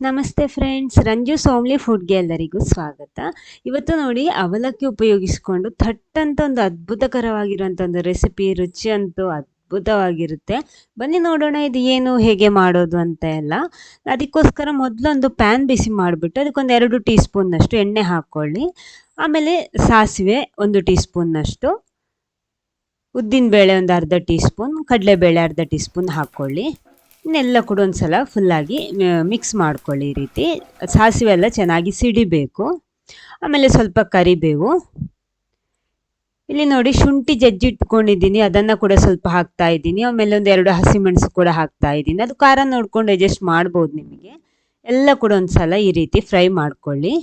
ನಮಸ್ತೆ ಫ್ರೆಂಡ್ಸ್ ರಂಜು ಸೋಮ್ಲಿ ಫುಡ್ಗೆ ಎಲ್ಲರಿಗೂ ಸ್ವಾಗತ. ಇವತ್ತು ನೋಡಿ ಅವಲಕ್ಕಿ ಉಪಯೋಗಿಸಿಕೊಂಡು ಥಟ್ ಅಂತ ಒಂದು ಅದ್ಭುತಕರವಾಗಿರುವಂಥ ಒಂದು ರೆಸಿಪಿ ರುಚಿ ಅಂತೂ ಅದ್ಭುತವಾಗಿರುತ್ತೆ. ಬನ್ನಿ ನೋಡೋಣ, ಇದು ಏನು, ಹೇಗೆ ಮಾಡೋದು ಅಂತ ಎಲ್ಲ. ಅದಕ್ಕೋಸ್ಕರ ಮೊದಲೊಂದು ಪ್ಯಾನ್ ಬಿಸಿ ಮಾಡಿಬಿಟ್ಟು ಅದಕ್ಕೊಂದು ಎರಡು ಟೀ ಸ್ಪೂನ್ನಷ್ಟು ಎಣ್ಣೆ ಹಾಕ್ಕೊಳ್ಳಿ. ಆಮೇಲೆ ಸಾಸಿವೆ ಒಂದು ಟೀ ಸ್ಪೂನ್ನಷ್ಟು ಉದ್ದಿನಬೇಳೆ ಒಂದು ಅರ್ಧ ಟೀ ಸ್ಪೂನ್ ಕಡಲೆಬೇಳೆ ಅರ್ಧ ಟೀ ಸ್ಪೂನ್ ಹಾಕ್ಕೊಳ್ಳಿ. ಇನ್ನೆಲ್ಲ ಕೂಡ ಒಂದು ಸಲ ಫುಲ್ಲಾಗಿ ಮಿಕ್ಸ್ ಮಾಡ್ಕೊಳ್ಳಿ ರೀತಿ. ಸಾಸಿವೆ ಎಲ್ಲ ಚೆನ್ನಾಗಿ ಸಿಡಿಬೇಕು. ಆಮೇಲೆ ಸ್ವಲ್ಪ ಕರಿಬೇವು. ಇಲ್ಲಿ ನೋಡಿ ಶುಂಠಿ ಜಜ್ಜಿ ಇಟ್ಕೊಂಡಿದ್ದೀನಿ ಅದನ್ನು ಕೂಡ ಸ್ವಲ್ಪ ಹಾಕ್ತಾ ಇದ್ದೀನಿ. ಆಮೇಲೆ ಒಂದು ಎರಡು ಹಸಿಮೆಣಸು ಕೂಡ ಹಾಕ್ತಾ ಇದ್ದೀನಿ. ಅದು ಖಾರ ನೋಡ್ಕೊಂಡು ಅಡ್ಜಸ್ಟ್ ಮಾಡ್ಬೋದು ನಿಮಗೆ. ಎಲ್ಲ ಕೂಡ ಒಂದು ಸಲ ಈ ರೀತಿ ಫ್ರೈ ಮಾಡ್ಕೊಳ್ಳಿ.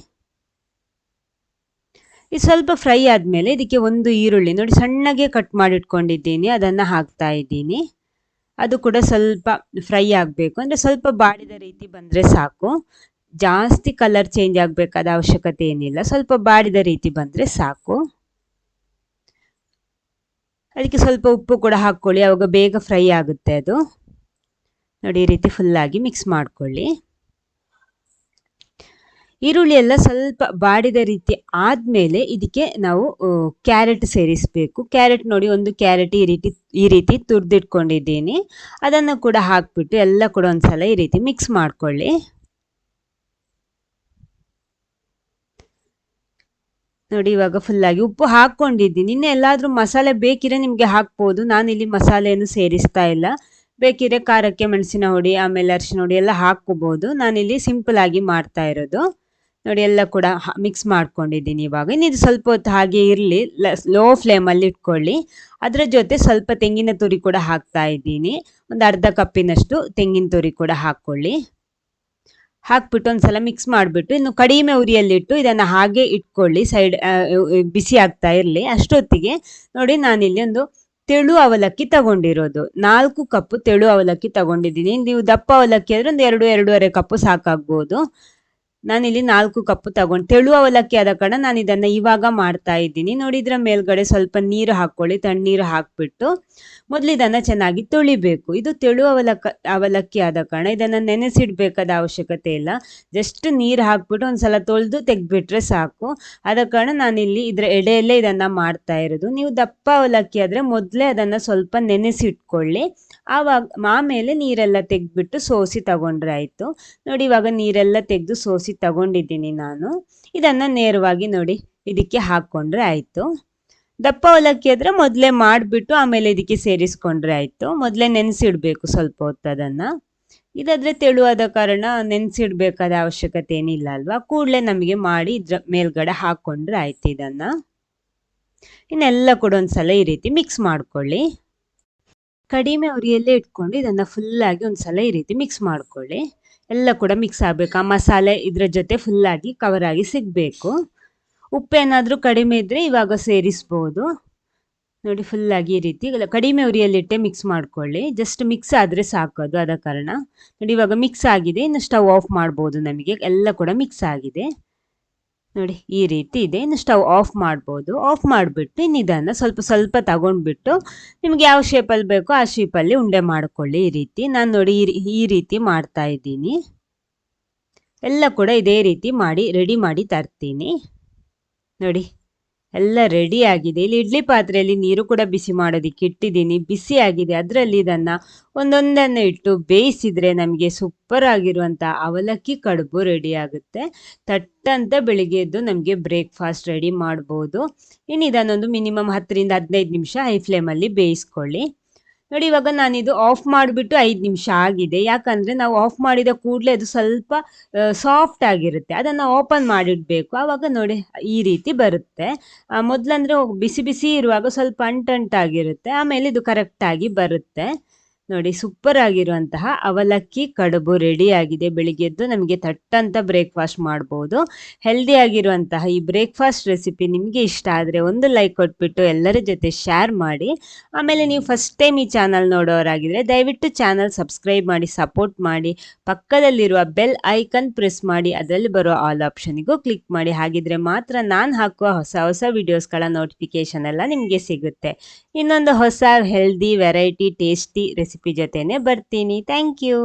ಇದು ಸ್ವಲ್ಪ ಫ್ರೈ ಆದಮೇಲೆ ಇದಕ್ಕೆ ಒಂದು ಈರುಳ್ಳಿ. ನೋಡಿ ಸಣ್ಣಗೆ ಕಟ್ ಮಾಡಿಟ್ಕೊಂಡಿದ್ದೀನಿ. ಅದನ್ನು ಹಾಕ್ತಾ ಇದ್ದೀನಿ. ಅದು ಕೂಡ ಸ್ವಲ್ಪ ಫ್ರೈ ಆಗಬೇಕು. ಅಂದರೆ ಸ್ವಲ್ಪ ಬಾಡಿದ ರೀತಿ ಬಂದರೆ ಸಾಕು. ಜಾಸ್ತಿ ಕಲರ್ ಚೇಂಜ್ ಆಗಬೇಕಾದ ಅವಶ್ಯಕತೆ ಏನಿಲ್ಲ. ಸ್ವಲ್ಪ ಬಾಡಿದ ರೀತಿ ಬಂದರೆ ಸಾಕು. ಅದಕ್ಕೆ ಸ್ವಲ್ಪ ಉಪ್ಪು ಕೂಡ ಹಾಕ್ಕೊಳ್ಳಿ. ಆವಾಗ ಬೇಗ ಫ್ರೈ ಆಗುತ್ತೆ ಅದು. ನೋಡಿ ಈ ರೀತಿ ಫುಲ್ಲಾಗಿ ಮಿಕ್ಸ್ ಮಾಡ್ಕೊಳ್ಳಿ. ಈರುಳ್ಳಿ ಎಲ್ಲ ಸ್ವಲ್ಪ ಬಾಡಿದ ರೀತಿ ಆದಮೇಲೆ ಇದಕ್ಕೆ ನಾವು ಕ್ಯಾರೆಟ್ ಸೇರಿಸಬೇಕು. ಕ್ಯಾರೆಟ್ ನೋಡಿ ಒಂದು ಕ್ಯಾರೆಟ್ ಈ ರೀತಿ ಈ ರೀತಿ ತುರಿದಿಟ್ಕೊಂಡಿದ್ದೀನಿ. ಅದನ್ನು ಕೂಡ ಹಾಕ್ಬಿಟ್ಟು ಎಲ್ಲ ಕೂಡ ಒಂದ್ಸಲ ಈ ರೀತಿ ಮಿಕ್ಸ್ ಮಾಡ್ಕೊಳ್ಳಿ. ನೋಡಿ ಇವಾಗ ಫುಲ್ಲಾಗಿ ಉಪ್ಪು ಹಾಕ್ಕೊಂಡಿದ್ದೀನಿ. ಇನ್ನು ಎಲ್ಲಾದರೂ ಮಸಾಲೆ ಬೇಕಿದ್ರೆ ನಿಮಗೆ ಹಾಕ್ಬೋದು. ನಾನಿಲ್ಲಿ ಮಸಾಲೆಯನ್ನು ಸೇರಿಸ್ತಾ ಇಲ್ಲ. ಬೇಕಿದ್ರೆ ಖಾರಕ್ಕೆ ಮೆಣಸಿನ ಹುಡಿ, ಆಮೇಲೆ ಅರಿಶಿನ ಹುಡಿ ಎಲ್ಲ ಹಾಕ್ಕೋಬೋದು. ನಾನಿಲ್ಲಿ ಸಿಂಪಲ್ ಆಗಿ ಮಾಡ್ತಾ ಇರೋದು. ನೋಡಿ, ಎಲ್ಲ ಕೂಡ ಮಿಕ್ಸ್ ಮಾಡ್ಕೊಂಡಿದ್ದೀನಿ ಇವಾಗ. ಇನ್ನಿದು ಸ್ವಲ್ಪ ಹೊತ್ತು ಹಾಗೆ ಇರಲಿ, ಲೋ ಫ್ಲೇಮಲ್ಲಿ ಇಟ್ಕೊಳ್ಳಿ. ಅದರ ಜೊತೆ ಸ್ವಲ್ಪ ತೆಂಗಿನ ತುರಿ ಕೂಡ ಹಾಕ್ತಾ ಇದ್ದೀನಿ. ಒಂದು ಅರ್ಧ ಕಪ್ಪಿನಷ್ಟು ತೆಂಗಿನ ತುರಿ ಕೂಡ ಹಾಕ್ಕೊಳ್ಳಿ. ಹಾಕ್ಬಿಟ್ಟು ಒಂದ್ಸಲ ಮಿಕ್ಸ್ ಮಾಡಿಬಿಟ್ಟು, ಇನ್ನು ಕಡಿಮೆ ಉರಿಯಲ್ಲಿಟ್ಟು ಇದನ್ನು ಹಾಗೆ ಇಟ್ಕೊಳ್ಳಿ. ಸೈಡ್ ಬಿಸಿ ಆಗ್ತಾ ಇರಲಿ. ಅಷ್ಟೊತ್ತಿಗೆ ನೋಡಿ, ನಾನಿಲ್ಲಿ ಒಂದು ತೆಳು ಅವಲಕ್ಕಿ ತಗೊಂಡಿರೋದು. ನಾಲ್ಕು ಕಪ್ಪು ತೆಳು ಅವಲಕ್ಕಿ ತಗೊಂಡಿದ್ದೀನಿ. ನೀವು ದಪ್ಪ ಅವಲಕ್ಕಿ ಆದರೆ ಒಂದು ಎರಡು, ಎರಡೂವರೆ ಕಪ್ಪು ಸಾಕಾಗ್ಬೋದು. ನಾನಿಲ್ಲಿ ನಾಲ್ಕು ಕಪ್ಪು ತಗೊಂಡು ತೆಳು ಅವಲಕ್ಕಿ ಆದ ಕಾರಣ ನಾನು ಇದನ್ನು ಇವಾಗ ಮಾಡ್ತಾ ಇದ್ದೀನಿ. ನೋಡಿ, ಇದರ ಮೇಲ್ಗಡೆ ಸ್ವಲ್ಪ ನೀರು ಹಾಕ್ಕೊಳ್ಳಿ. ತಣ್ಣೀರು ಹಾಕ್ಬಿಟ್ಟು ಮೊದಲು ಇದನ್ನು ಚೆನ್ನಾಗಿ ತೊಳಿಬೇಕು. ಇದು ತೆಳು ಅವಲಕ್ಕ, ಅವಲಕ್ಕಿ ಆದ ಕಾರಣ ಇದನ್ನು ನೆನೆಸಿಡ್ಬೇಕಾದ ಅವಶ್ಯಕತೆ ಇಲ್ಲ. ಜಸ್ಟ್ ನೀರು ಹಾಕ್ಬಿಟ್ಟು ಒಂದ್ಸಲ ತೊಳೆದು ತೆಗ್ದುಬಿಟ್ರೆ ಸಾಕು. ಆದ ಕಾರಣ ನಾನಿಲ್ಲಿ ಇದರ ಎಡೆಯಲ್ಲೇ ಇದನ್ನು ಮಾಡ್ತಾ ಇರೋದು. ನೀವು ದಪ್ಪ ಅವಲಕ್ಕಿ ಆದರೆ ಮೊದಲೇ ಅದನ್ನು ಸ್ವಲ್ಪ ನೆನೆಸಿಟ್ಕೊಳ್ಳಿ. ಆವಾಗ ಆಮೇಲೆ ನೀರೆಲ್ಲ ತೆಗೆದ್ಬಿಟ್ಟು ಸೋಸಿ ತಗೊಂಡ್ರೆ ಆಯಿತು. ನೋಡಿ, ಇವಾಗ ನೀರೆಲ್ಲ ತೆಗೆದು ಸೋಸಿ ತಗೊಂಡಿದ್ದೀನಿ ನಾನು. ಇದನ್ನು ನೇರವಾಗಿ ನೋಡಿ, ಇದಕ್ಕೆ ಹಾಕ್ಕೊಂಡ್ರೆ ಆಯಿತು. ದಪ್ಪ ಅವಲಕ್ಕಿ ಆದರೆ ಮೊದಲೇ ಮಾಡಿಬಿಟ್ಟು ಆಮೇಲೆ ಇದಕ್ಕೆ ಸೇರಿಸ್ಕೊಂಡ್ರೆ ಆಯಿತು. ಮೊದಲೇ ನೆನೆಸಿಡ್ಬೇಕು ಸ್ವಲ್ಪ ಹೊತ್ತು ಅದನ್ನು. ಇದಾದರೆ ತೆಳುವಾದ ಕಾರಣ ನೆನೆಸಿಡ್ಬೇಕಾದ ಅವಶ್ಯಕತೆ ಏನಿಲ್ಲ ಅಲ್ವಾ? ಕೂಡಲೇ ನಮಗೆ ಮಾಡಿ ಇದ್ರ ಮೇಲ್ಗಡೆ ಹಾಕ್ಕೊಂಡ್ರೆ ಆಯ್ತು ಇದನ್ನು. ಇನ್ನೆಲ್ಲ ಕೂಡ ಒಂದ್ಸಲ ಈ ರೀತಿ ಮಿಕ್ಸ್ ಮಾಡ್ಕೊಳ್ಳಿ. ಕಡಿಮೆ ಉರಿಯಲ್ಲೇ ಇಟ್ಕೊಂಡು ಇದನ್ನು ಫುಲ್ಲಾಗಿ ಒಂದ್ಸಲ ಈ ರೀತಿ ಮಿಕ್ಸ್ ಮಾಡ್ಕೊಳ್ಳಿ. ಎಲ್ಲ ಕೂಡ ಮಿಕ್ಸ್ ಆಗಬೇಕು. ಆ ಮಸಾಲೆ ಇದರ ಜೊತೆ ಫುಲ್ಲಾಗಿ ಕವರ್ ಆಗಿ ಸಿಗಬೇಕು. ಉಪ್ಪೇನಾದರೂ ಕಡಿಮೆ ಇದ್ದರೆ ಇವಾಗ ಸೇರಿಸ್ಬೋದು. ನೋಡಿ ಫುಲ್ಲಾಗಿ ಈ ರೀತಿ. ಕಡಿಮೆ ಉರಿಯಲ್ಲಿಟ್ಟೆ ಮಿಕ್ಸ್ ಮಾಡ್ಕೊಳ್ಳಿ. ಜಸ್ಟ್ ಮಿಕ್ಸ್ ಆದರೆ ಸಾಕೋದು ಅದ ಕಾರಣ. ನೋಡಿ ಇವಾಗ ಮಿಕ್ಸ್ ಆಗಿದೆ, ಇನ್ನು ಸ್ಟವ್ ಆಫ್ ಮಾಡ್ಬೋದು ನಮಗೆ. ಎಲ್ಲ ಕೂಡ ಮಿಕ್ಸ್ ಆಗಿದೆ. ನೋಡಿ, ಈ ರೀತಿ ಇದೆ. ಇನ್ನು ಸ್ಟವ್ ಆಫ್ ಮಾಡ್ಬೋದು. ಆಫ್ ಮಾಡಿಬಿಟ್ಟು ಇನ್ನು ಇದನ್ನು ಸ್ವಲ್ಪ ಸ್ವಲ್ಪ ತಗೊಂಡ್ಬಿಟ್ಟು ನಿಮ್ಗೆ ಯಾವ ಶೇಪಲ್ಲಿ ಬೇಕೋ ಆ ಶೇಪಲ್ಲಿ ಉಂಡೆ ಮಾಡ್ಕೊಳ್ಳಿ ಈ ರೀತಿ. ನಾನು ನೋಡಿ ಈ ರೀತಿ ಮಾಡ್ತಾ ಇದ್ದೀನಿ. ಎಲ್ಲ ಕೂಡ ಇದೇ ರೀತಿ ಮಾಡಿ ರೆಡಿ ಮಾಡಿ ತರ್ತೀನಿ. ನೋಡಿ ಎಲ್ಲ ರೆಡಿ ಆಗಿದೆ. ಇಲ್ಲಿ ಇಡ್ಲಿ ಪಾತ್ರೆಯಲ್ಲಿ ನೀರು ಕೂಡ ಬಿಸಿ ಮಾಡೋದಕ್ಕೆ ಇಟ್ಟಿದ್ದೀನಿ. ಬಿಸಿ ಆಗಿದೆ. ಅದರಲ್ಲಿ ಇದನ್ನು ಒಂದೊಂದನ್ನು ಇಟ್ಟು ಬೇಯಿಸಿದರೆ ನಮಗೆ ಸೂಪರ್ ಆಗಿರುವಂಥ ಅವಲಕ್ಕಿ ಕಡುಬು ರೆಡಿ ಆಗುತ್ತೆ. ತಟ್ಟಂತ ಬೆಳಿಗ್ಗೆ ಎದ್ದು ನಮಗೆ ಬ್ರೇಕ್ಫಾಸ್ಟ್ ರೆಡಿ ಮಾಡ್ಬೋದು. ಇನ್ನು ಇದನ್ನೊಂದು ಮಿನಿಮಮ್ ಹತ್ತರಿಂದ ಹದಿನೈದು ನಿಮಿಷ ಹೈ ಫ್ಲೇಮಲ್ಲಿ ಬೇಯಿಸ್ಕೊಳ್ಳಿ. ನೋಡಿ, ಇವಾಗ ನಾನಿದು ಆಫ್ ಮಾಡಿಬಿಟ್ಟು ಐದು ನಿಮಿಷ ಆಗಿದೆ. ಯಾಕಂದರೆ ನಾವು ಆಫ್ ಮಾಡಿದ ಕೂಡಲೇ ಅದು ಸ್ವಲ್ಪ ಸಾಫ್ಟ್ ಆಗಿರುತ್ತೆ. ಅದನ್ನು ಓಪನ್ ಮಾಡಿಡಬೇಕು. ಆವಾಗ ನೋಡಿ, ಈ ರೀತಿ ಬರುತ್ತೆ. ಮೊದಲಂದ್ರೆ ಬಿಸಿ ಬಿಸಿ ಇರುವಾಗ ಸ್ವಲ್ಪ ಅಂಟಂಟಾಗಿರುತ್ತೆ. ಆಮೇಲೆ ಇದು ಕರೆಕ್ಟಾಗಿ ಬರುತ್ತೆ. ನೋಡಿ ಸೂಪರ್ ಆಗಿರುವಂತಹ ಅವಲಕ್ಕಿ ಕಡುಬು ರೆಡಿ ಆಗಿದೆ. ಬೆಳಿಗ್ಗೆದ್ದು ನಮಗೆ ತಟ್ಟಂತ ಬ್ರೇಕ್ಫಾಸ್ಟ್ ಮಾಡ್ಬೋದು. ಹೆಲ್ದಿ ಆಗಿರುವಂತಹ ಈ ಬ್ರೇಕ್ಫಾಸ್ಟ್ ರೆಸಿಪಿ ನಿಮಗೆ ಇಷ್ಟ ಆದರೆ ಒಂದು ಲೈಕ್ ಕೊಟ್ಬಿಟ್ಟು ಎಲ್ಲರ ಜೊತೆ ಶೇರ್ ಮಾಡಿ. ಆಮೇಲೆ ನೀವು ಫಸ್ಟ್ ಟೈಮ್ ಈ ಚಾನಲ್ ನೋಡೋರಾಗಿದ್ರೆ ದಯವಿಟ್ಟು ಚಾನಲ್ ಸಬ್ಸ್ಕ್ರೈಬ್ ಮಾಡಿ ಸಪೋರ್ಟ್ ಮಾಡಿ. ಪಕ್ಕದಲ್ಲಿರುವ ಬೆಲ್ ಐಕನ್ ಪ್ರೆಸ್ ಮಾಡಿ, ಅದರಲ್ಲಿ ಬರೋ ಆಲ್ ಆಪ್ಷನಿಗೂ ಕ್ಲಿಕ್ ಮಾಡಿ. ಹಾಗಿದ್ರೆ ಮಾತ್ರ ನಾನು ಹಾಕುವ ಹೊಸ ಹೊಸ ವಿಡಿಯೋಸ್ಗಳ ನೋಟಿಫಿಕೇಶನ್ ಎಲ್ಲ ನಿಮಗೆ ಸಿಗುತ್ತೆ. ಇನ್ನೊಂದು ಹೊಸ healthy variety tasty recipe ಜೊತೆನೆ ಬರ್ತೀನಿ ಥ್ಯಾಂಕ್ ಯು